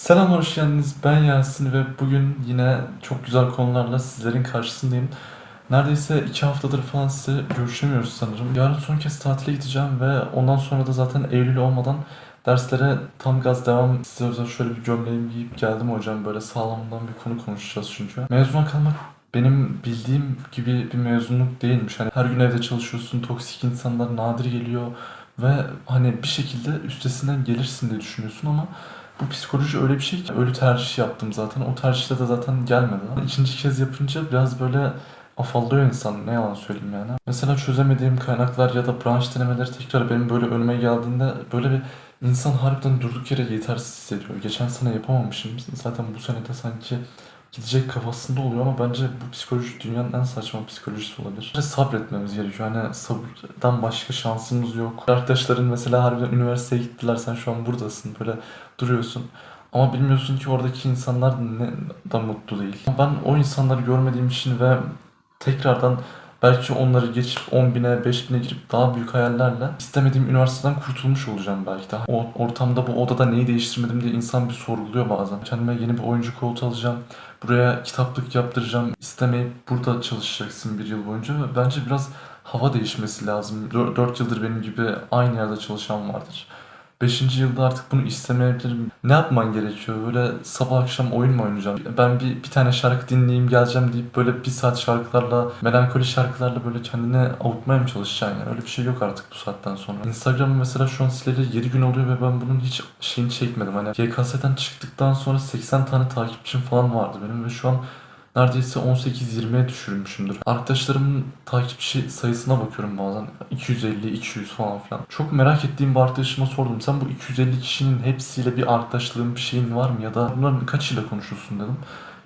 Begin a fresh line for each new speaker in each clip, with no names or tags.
Selam hoş geldiniz. Ben Yasin ve bugün yine çok güzel konularla sizlerin karşısındayım. Neredeyse iki haftadır falan size görüşemiyoruz sanırım. Yarın son kez tatile gideceğim ve ondan sonra da zaten Eylül olmadan derslere tam gaz devam. Size özel şöyle bir gömleğimi giyip geldim hocam. Böyle sağlamından bir konu konuşacağız çünkü. Mezuna kalmak benim bildiğim gibi bir mezunluk değilmiş. Hani her gün evde çalışıyorsun, toksik insanlar nadir geliyor ve hani bir şekilde üstesinden gelirsin diye düşünüyorsun ama bu psikoloji öyle bir şey ki ölü tercih yaptım zaten. O tercihte de zaten gelmedi. İkinci kez yapınca biraz böyle afallıyor insan. Ne yalan söyleyeyim yani. Mesela çözemediğim kaynaklar ya da branş denemeleri tekrar benim böyle önüme geldiğinde böyle bir insan harbiden durduk yere yetersiz hissediyor. Geçen sene yapamamışım. Zaten bu sene de sanki gidecek kafasında oluyor ama bence bu psikoloji dünyanın en saçma psikolojisi olabilir. Bence sabretmemiz gerekiyor. Hani sabırdan başka şansımız yok. Arkadaşların mesela harbiden üniversiteye gittiler. Sen şu an buradasın. Böyle duruyorsun. Ama bilmiyorsun ki oradaki insanlar ne da mutlu değil. Ben o insanları görmediğim için ve tekrardan belki onları geçip 10 bine 5 bine girip daha büyük hayallerle istemediğim üniversiteden kurtulmuş olacağım belki de. O ortamda bu odada neyi değiştirmedim diye insan bir sorguluyor bazen. Kendime yeni bir oyuncu koltuğu alacağım. Buraya kitaplık yaptıracağım. İstemeyip burada çalışacaksın bir yıl boyunca. Ve Bence biraz hava değişmesi lazım. 4 yıldır benim gibi aynı yerde çalışan vardır. Beşinci yılda artık bunu istemeyebilirim. Ne yapman gerekiyor? Böyle sabah akşam oyun mu oynayacağım? Ben bir, bir tane şarkı dinleyeyim geleceğim deyip böyle bir saat şarkılarla, melankoli şarkılarla böyle kendini avutmaya mı çalışacaksın yani? Öyle bir şey yok artık bu saatten sonra. Instagram'ı mesela şu an sileli 7 gün oluyor ve ben bunun hiç şeyini çekmedim. Hani YKS'den çıktıktan sonra 80 tane takipçim falan vardı benim ve şu an neredeyse 18-20'ye düşürmüşümdür. Arkadaşlarımın takipçi sayısına bakıyorum bazen. 250, 200 falan filan. Çok merak ettiğim bir arkadaşıma sordum. Sen bu 250 kişinin hepsiyle bir arkadaşlığın bir şeyin var mı? Ya da bunların kaçıyla konuşuyorsun dedim.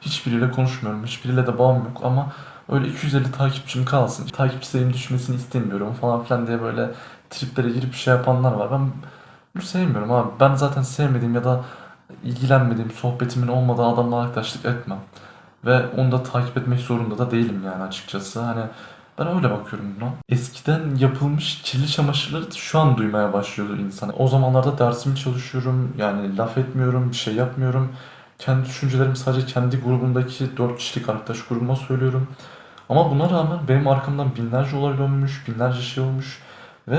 Hiçbiriyle konuşmuyorum. Hiçbiriyle de bağım yok ama öyle 250 takipçim kalsın. Takipçi sayım düşmesini istemiyorum falan filan diye böyle triplere girip şey yapanlar var. Ben bunu sevmiyorum abi. Ben zaten sevmediğim ya da ilgilenmediğim, sohbetimin olmadığı adamla arkadaşlık etmem. Ve onu da takip etmek zorunda da değilim yani açıkçası. Hani ben öyle bakıyorum buna. Eskiden yapılmış kirli çamaşırları şu an duymaya başlıyordu insan. O zamanlarda dersimi çalışıyorum. Yani laf etmiyorum, bir şey yapmıyorum. Kendi düşüncelerimi sadece kendi grubumdaki 4 kişilik arkadaş grubuma söylüyorum. Ama buna rağmen benim arkamdan binlerce olay dönmüş, binlerce şey olmuş. Ve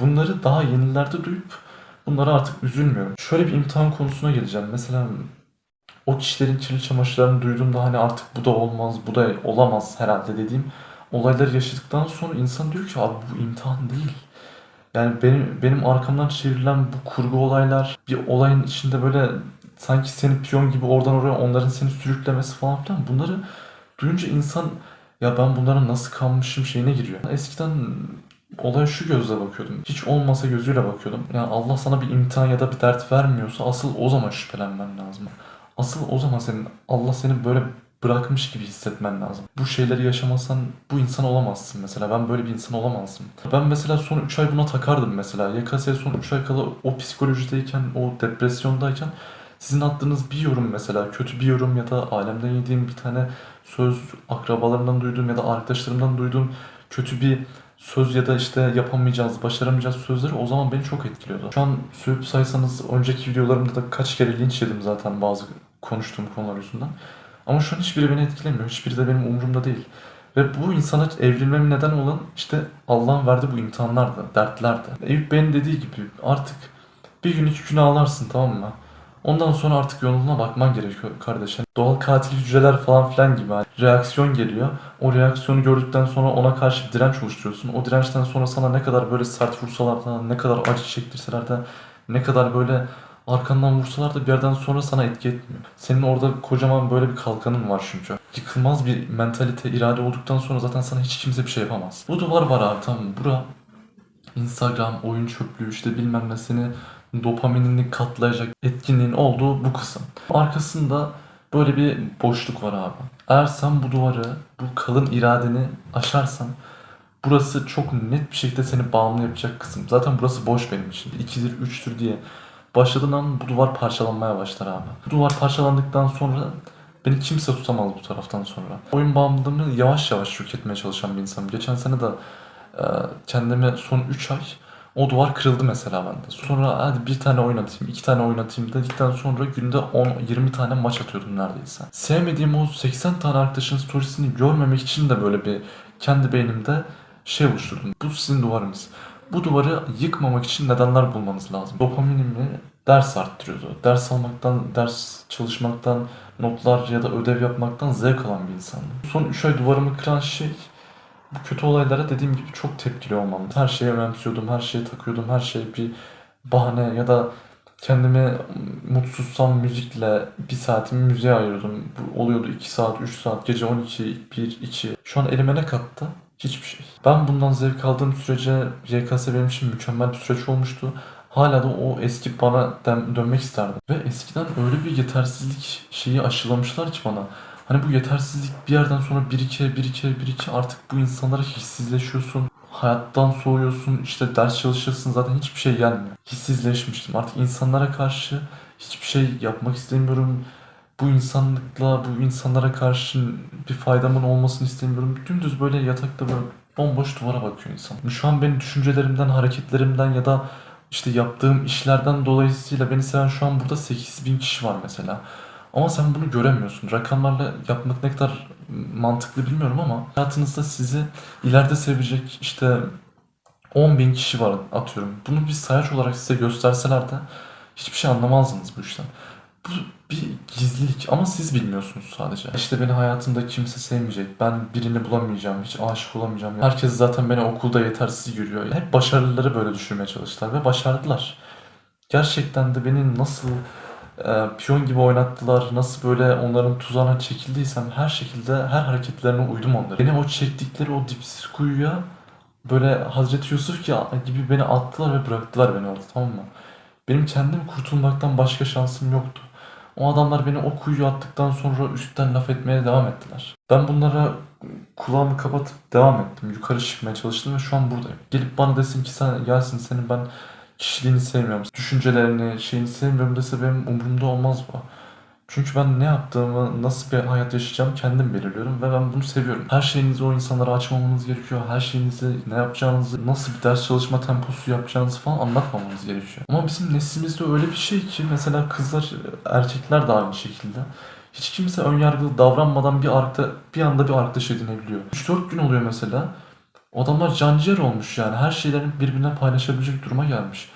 bunları daha yenilerde duyup bunlara artık üzülmüyorum. Şöyle bir imtihan konusuna geleceğim. Mesela o kişilerin kirli çamaşırlarını duyduğumda hani artık bu da olmaz, bu da olamaz herhalde dediğim olayları yaşadıktan sonra insan diyor ki abi bu imtihan değil. Yani benim benim arkamdan çevrilen bu kurgu olaylar bir olayın içinde böyle sanki seni piyon gibi oradan oraya onların seni sürüklemesi falan filan bunları duyunca insan ya ben bunlara nasıl kanmışım şeyine giriyor. Eskiden olaya şu gözle bakıyordum. Hiç olmasa gözüyle bakıyordum. Yani Allah sana bir imtihan ya da bir dert vermiyorsa asıl o zaman şüphelenmen lazım. Asıl o zaman senin Allah seni böyle bırakmış gibi hissetmen lazım. Bu şeyleri yaşamasan bu insan olamazsın mesela. Ben böyle bir insan olamazdım. Ben mesela son 3 ay buna takardım mesela. YKS'ye son 3 ay kala o psikolojideyken, o depresyondayken sizin attığınız bir yorum mesela kötü bir yorum ya da ailemden yediğim bir tane söz, akrabalarımdan duyduğum ya da arkadaşlarımdan duyduğum kötü bir söz ya da işte yapamayacağız, başaramayacağız sözleri o zaman beni çok etkiliyordu. Şu an sövüp saysanız önceki videolarımda da kaç kere linç yedim zaten bazı konuştuğum konular yüzünden. Ama şu an hiçbiri beni etkilemiyor. Hiçbiri de benim umurumda değil. Ve bu insana evrilmem neden olan işte Allah'ın verdiği bu imtihanlardı, dertlerdi. Eyüp Bey'in dediği gibi artık bir gün iki gün ağlarsın tamam mı? Ondan sonra artık yoluna bakman gerekiyor kardeşim. Doğal katil hücreler falan filan gibi hani reaksiyon geliyor. O reaksiyonu gördükten sonra ona karşı bir direnç oluşturuyorsun. O dirençten sonra sana ne kadar böyle sert vursalar da, ne kadar acı çektirseler de, ne kadar böyle arkandan vursalar da bir yerden sonra sana etki etmiyor. Senin orada kocaman böyle bir kalkanın var çünkü. Yıkılmaz bir mentalite, irade olduktan sonra zaten sana hiç kimse bir şey yapamaz. Bu duvar var abi tamam? Bura Instagram, oyun çöplüğü işte bilmem ne seni dopaminini katlayacak etkinliğin olduğu bu kısım. Arkasında böyle bir boşluk var abi. Eğer sen bu duvarı, bu kalın iradeni aşarsan burası çok net bir şekilde seni bağımlı yapacak kısım. Zaten burası boş benim için. 2'dir, 3'tür diye. Başladığın an bu duvar parçalanmaya başlar abi. Bu duvar parçalandıktan sonra beni kimse tutamaz bu taraftan sonra. Oyun bağımlılığını yavaş yavaş yok etmeye çalışan bir insanım. Geçen sene de kendime son 3 ay O duvar kırıldı mesela bende. Sonra hadi bir tane oynatayım, iki tane oynatayım dedikten sonra günde 10-20 tane maç atıyordum neredeyse. Sevmediğim o 80 tane arkadaşın storiesini görmemek için de böyle bir kendi beynimde şey oluşturdum. Bu sizin duvarınız. Bu duvarı yıkmamak için nedenler bulmanız lazım. Dopaminimi ders arttırıyordu. Ders almaktan, ders çalışmaktan, notlar ya da ödev yapmaktan zevk alan bir insandım. Son 3 ay duvarımı kıran şey bu kötü olaylara dediğim gibi çok tepkili olmam. Her şeyi önemsiyordum, her şeye takıyordum, her şey bir bahane ya da kendimi mutsuzsam müzikle bir saatimi müziğe ayırıyordum. Bu oluyordu 2 saat, 3 saat, gece 12, 1, 2. Şu an elime ne kattı? Hiçbir şey. Ben bundan zevk aldığım sürece YKS benim için mükemmel bir süreç olmuştu. Hala da o eski bana dön- dönmek isterdim. Ve eskiden öyle bir yetersizlik şeyi aşılamışlar ki bana. Hani bu yetersizlik bir yerden sonra birike birike birike artık bu insanlara hissizleşiyorsun. Hayattan soğuyorsun, işte ders çalışırsın zaten hiçbir şey gelmiyor. Hissizleşmiştim. Artık insanlara karşı hiçbir şey yapmak istemiyorum. Bu insanlıkla, bu insanlara karşı bir faydamın olmasını istemiyorum. Dümdüz böyle yatakta böyle bomboş duvara bakıyor insan. Şu an benim düşüncelerimden, hareketlerimden ya da işte yaptığım işlerden dolayısıyla beni seven şu an burada 8000 kişi var mesela. Ama sen bunu göremiyorsun. Rakamlarla yapmak ne kadar mantıklı bilmiyorum ama hayatınızda sizi ileride sevecek işte 10 bin kişi var atıyorum. Bunu bir sayaç olarak size gösterseler de hiçbir şey anlamazdınız bu işten. Bu bir gizlilik ama siz bilmiyorsunuz sadece. İşte beni hayatımda kimse sevmeyecek. Ben birini bulamayacağım. Hiç aşık olamayacağım. Herkes zaten beni okulda yetersiz görüyor. Hep başarılıları böyle düşürmeye çalıştılar ve başardılar. Gerçekten de beni nasıl e, piyon gibi oynattılar. Nasıl böyle onların tuzağına çekildiysem her şekilde her hareketlerine uydum onlara. Beni o çektikleri o dipsiz kuyuya böyle Hazreti Yusuf gibi beni attılar ve bıraktılar beni orada tamam mı? Benim kendim kurtulmaktan başka şansım yoktu. O adamlar beni o kuyuya attıktan sonra üstten laf etmeye devam ettiler. Ben bunlara kulağımı kapatıp devam ettim. Yukarı çıkmaya çalıştım ve şu an buradayım. Gelip bana desin ki sen gelsin senin ben kişiliğini sevmiyorum. Düşüncelerini, şeyini sevmiyorum dese benim umurumda olmaz bu. Çünkü ben ne yaptığımı, nasıl bir hayat yaşayacağım kendim belirliyorum ve ben bunu seviyorum. Her şeyinizi o insanlara açmamanız gerekiyor. Her şeyinizi ne yapacağınızı, nasıl bir ders çalışma temposu yapacağınızı falan anlatmamanız gerekiyor. Ama bizim neslimizde öyle bir şey ki mesela kızlar, erkekler de aynı şekilde. Hiç kimse önyargılı davranmadan bir arkta, bir anda bir arkadaş edinebiliyor. 3-4 gün oluyor mesela. Adamlar canciğer olmuş yani. Her şeylerini birbirine paylaşabilecek duruma gelmiş.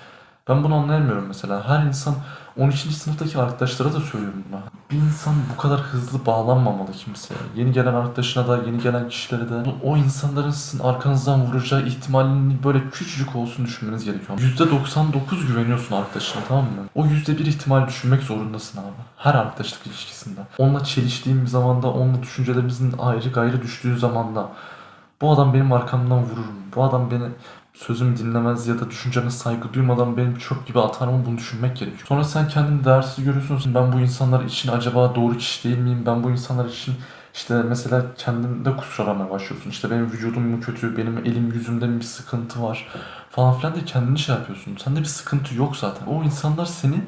Ben bunu anlayamıyorum mesela. Her insan 12. sınıftaki arkadaşlara da söylüyorum bunu. Bir insan bu kadar hızlı bağlanmamalı kimseye. Yeni gelen arkadaşına da, yeni gelen kişilere de o insanların sizin arkanızdan vuracağı ihtimalini böyle küçücük olsun düşünmeniz gerekiyor. %99 güveniyorsun arkadaşına tamam mı? O %1 ihtimal düşünmek zorundasın abi. Her arkadaşlık ilişkisinde. Onunla çeliştiğim bir zamanda, onunla düşüncelerimizin ayrı gayrı düştüğü zamanda bu adam benim arkamdan vurur mu? Bu adam beni sözümü dinlemez ya da düşünceme saygı duymadan benim çöp gibi atar mı bunu düşünmek gerekiyor. Sonra sen kendini değersiz görüyorsun. Ben bu insanlar için acaba doğru kişi değil miyim? Ben bu insanlar için işte mesela kendinde kusur aramaya başlıyorsun. İşte benim vücudum mu kötü, benim elim yüzümde mi bir sıkıntı var falan filan diye kendini şey yapıyorsun. Sende bir sıkıntı yok zaten. O insanlar seni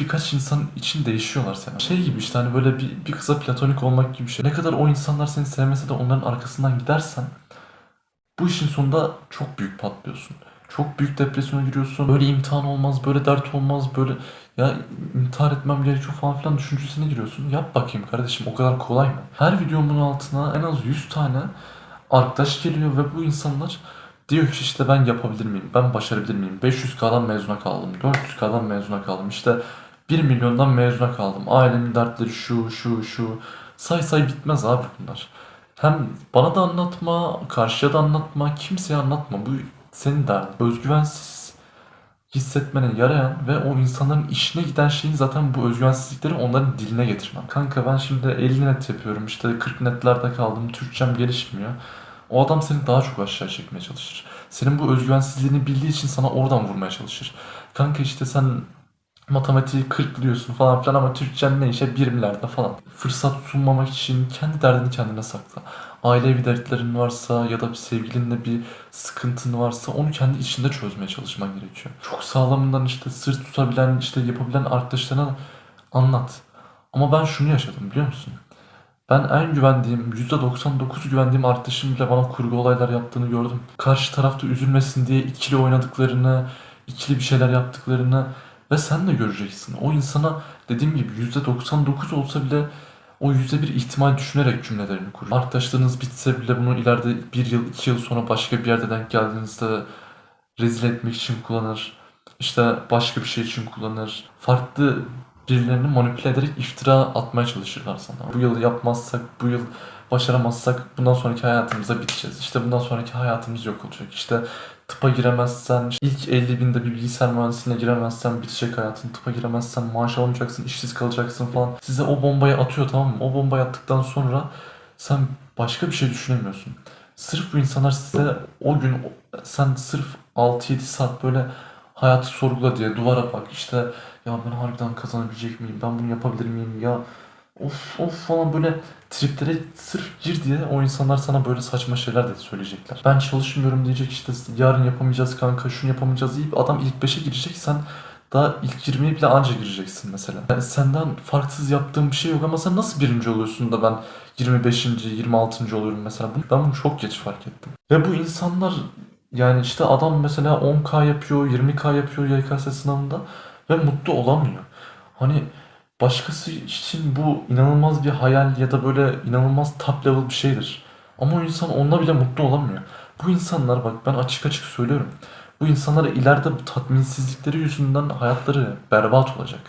birkaç insan için değişiyorlar sana. Şey gibi işte hani böyle bir, bir kıza platonik olmak gibi bir şey. Ne kadar o insanlar seni sevmese de onların arkasından gidersen bu işin sonunda çok büyük patlıyorsun. Çok büyük depresyona giriyorsun. Böyle imtihan olmaz, böyle dert olmaz, böyle ya intihar etmem gerekiyor falan filan düşüncesine giriyorsun. Yap bakayım kardeşim o kadar kolay mı? Her videomun altına en az 100 tane arkadaş geliyor ve bu insanlar diyor ki işte ben yapabilir miyim? Ben başarabilir miyim? 500K'dan mezuna kaldım. 400K'dan mezuna kaldım. İşte 1 milyondan mezuna kaldım. Ailemin dertleri şu şu şu. Say say bitmez abi bunlar. Hem bana da anlatma, karşıya da anlatma, kimseye anlatma. Bu senin derdin. Özgüvensiz hissetmene yarayan ve o insanların işine giden şeyin zaten bu özgüvensizlikleri onların diline getirmen. Kanka ben şimdi 50 net yapıyorum işte 40 netlerde kaldım, Türkçem gelişmiyor. O adam seni daha çok aşağı çekmeye çalışır. Senin bu özgüvensizliğini bildiği için sana oradan vurmaya çalışır. Kanka işte sen matematiği 40 diyorsun falan filan ama Türkçen ne işe 20'lerde falan. Fırsat sunmamak için kendi derdini kendine sakla. Ailevi dertlerin varsa ya da bir sevgilinle bir sıkıntın varsa onu kendi içinde çözmeye çalışman gerekiyor. Çok sağlamından işte sırt tutabilen, işte yapabilen arkadaşlarına anlat. Ama ben şunu yaşadım biliyor musun? Ben en güvendiğim, %99 güvendiğim arkadaşım bile bana kurgu olaylar yaptığını gördüm. Karşı tarafta üzülmesin diye ikili oynadıklarını, ikili bir şeyler yaptıklarını ve sen de göreceksin. O insana dediğim gibi %99 olsa bile o yüzde bir ihtimal düşünerek cümlelerini kuruyor. Arkadaşlarınız bitse bile bunu ileride bir yıl, iki yıl sonra başka bir yerde denk geldiğinizde rezil etmek için kullanır. İşte başka bir şey için kullanır. Farklı birilerini manipüle ederek iftira atmaya çalışırlar sana. Bu yıl yapmazsak, bu yıl başaramazsak bundan sonraki hayatımıza biteceğiz. İşte bundan sonraki hayatımız yok olacak. İşte tıpa giremezsen, ilk 50 binde bir bilgisayar mühendisliğine giremezsen bitecek hayatın. Tıpa giremezsen maaş alamayacaksın, işsiz kalacaksın falan. Size o bombayı atıyor tamam mı? O bombayı attıktan sonra sen başka bir şey düşünemiyorsun. Sırf bu insanlar size o gün sen sırf 6-7 saat böyle hayatı sorgula diye duvara bak işte ya ben harbiden kazanabilecek miyim? Ben bunu yapabilir miyim? Ya of of falan böyle triplere sırf gir diye o insanlar sana böyle saçma şeyler de söyleyecekler. Ben çalışmıyorum diyecek işte yarın yapamayacağız kanka şunu yapamayacağız deyip adam ilk 5'e girecek sen daha ilk 20'ye bile anca gireceksin mesela. Yani senden farksız yaptığım bir şey yok ama sen nasıl birinci oluyorsun da ben 25. 26. oluyorum mesela. Ben bunu çok geç fark ettim. Ve bu insanlar yani işte adam mesela 10K yapıyor, 20K yapıyor YKS sınavında ve mutlu olamıyor. Hani başkası için bu inanılmaz bir hayal ya da böyle inanılmaz top level bir şeydir. Ama o insan onunla bile mutlu olamıyor. Bu insanlar bak ben açık açık söylüyorum. Bu insanlara ileride bu tatminsizlikleri yüzünden hayatları berbat olacak.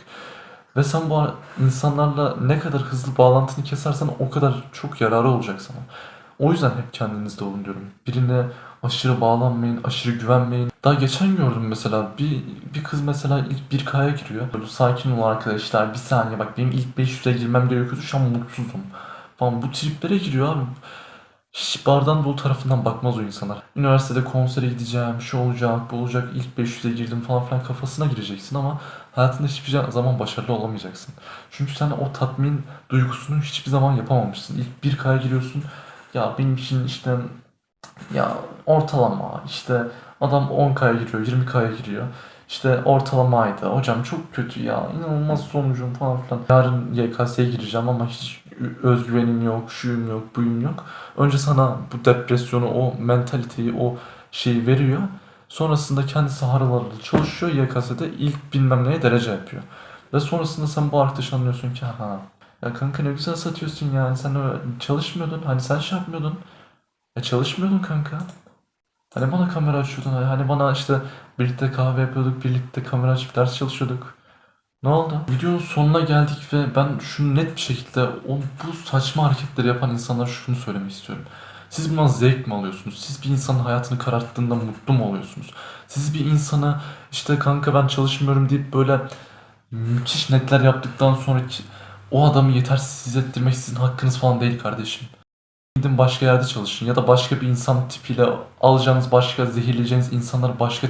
Ve sen bu insanlarla ne kadar hızlı bağlantını kesersen o kadar çok yararı olacak sana. O yüzden hep kendinizde olun diyorum. Birine aşırı bağlanmayın, aşırı güvenmeyin. Daha geçen gördüm mesela bir, bir kız mesela ilk 1K'ya giriyor. Böyle sakin ol arkadaşlar bir saniye bak benim ilk 500'e girmem gerekiyordu şu an mutsuzum. Falan bu triplere giriyor abi. Hiç bardan dolu tarafından bakmaz o insanlar. Üniversitede konsere gideceğim, şu olacak, bu olacak, ilk 500'e girdim falan filan kafasına gireceksin ama hayatında hiçbir zaman başarılı olamayacaksın. Çünkü sen o tatmin duygusunu hiçbir zaman yapamamışsın. İlk 1K'ya giriyorsun, ya benim için işte ya ortalama işte adam 10K'ya giriyor, 20K'ya giriyor. İşte ortalamaydı. Hocam çok kötü ya. inanılmaz sonucum falan filan. Yarın YKS'ye gireceğim ama hiç özgüvenim yok, şuyum yok, buyum yok. Önce sana bu depresyonu, o mentaliteyi, o şeyi veriyor. Sonrasında kendisi haralarla çalışıyor. YKS'de ilk bilmem neye derece yapıyor. Ve sonrasında sen bu arkadaşı anlıyorsun ki ha ya kanka ne güzel satıyorsun yani sen çalışmıyordun. Hani sen şey yapmıyordun. Ya çalışmıyordun kanka. Hani bana kamera açıyordun. Hani bana işte birlikte kahve yapıyorduk. Birlikte kamera açıp ders çalışıyorduk. Ne oldu? Videonun sonuna geldik ve ben şunu net bir şekilde o bu saçma hareketleri yapan insanlara şunu söylemek istiyorum. Siz bundan zevk mi alıyorsunuz? Siz bir insanın hayatını kararttığında mutlu mu oluyorsunuz? Siz bir insana işte kanka ben çalışmıyorum deyip böyle müthiş netler yaptıktan sonraki o adamı yetersiz hissettirmek sizin hakkınız falan değil kardeşim. Gidin başka yerde çalışın ya da başka bir insan tipiyle alacağınız başka zehirleyeceğiniz insanları başka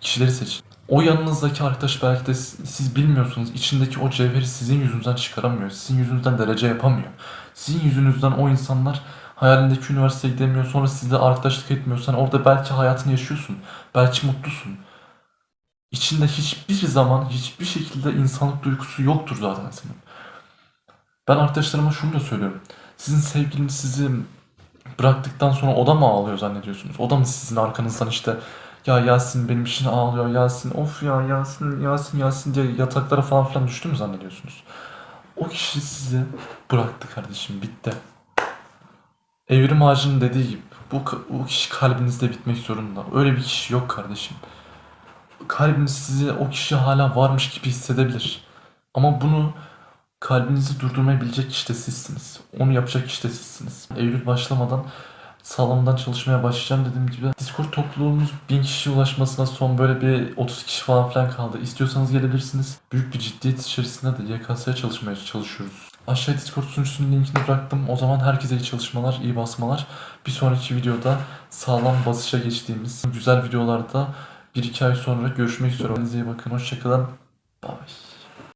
kişileri seçin. O yanınızdaki arkadaş belki de siz bilmiyorsunuz içindeki o cevheri sizin yüzünüzden çıkaramıyor. Sizin yüzünüzden derece yapamıyor. Sizin yüzünüzden o insanlar hayalindeki üniversiteye gidemiyor sonra sizle arkadaşlık etmiyor. Sen orada belki hayatını yaşıyorsun. Belki mutlusun. İçinde hiçbir zaman hiçbir şekilde insanlık duygusu yoktur zaten senin. Ben arkadaşlarıma şunu da söylüyorum. Sizin sevgiliniz sizi bıraktıktan sonra o da mı ağlıyor zannediyorsunuz? O da mı sizin arkanızdan işte ya Yasin benim için ağlıyor Yasin of ya Yasin Yasin Yasin diye yataklara falan filan düştü mü zannediyorsunuz? O kişi sizi bıraktı kardeşim bitti. Evrim Ağacı'nın dediği gibi bu, bu kişi kalbinizde bitmek zorunda. Öyle bir kişi yok kardeşim. Kalbiniz sizi o kişi hala varmış gibi hissedebilir. Ama bunu kalbinizi durdurmayabilecek kişi de sizsiniz. Onu yapacak kişi de sizsiniz. Eylül başlamadan sağlamdan çalışmaya başlayacağım dediğim gibi. Discord topluluğumuz 1000 kişiye ulaşmasına son böyle bir 30 kişi falan filan kaldı. İstiyorsanız gelebilirsiniz. Büyük bir ciddiyet içerisinde de YKS'ye çalışmaya çalışıyoruz. Aşağıya Discord sunucusunun linkini bıraktım. O zaman herkese iyi çalışmalar, iyi basmalar. Bir sonraki videoda sağlam basışa geçtiğimiz güzel videolarda 1-2 ay sonra görüşmek üzere. Kendinize iyi bakın. Hoşçakalın. Bye.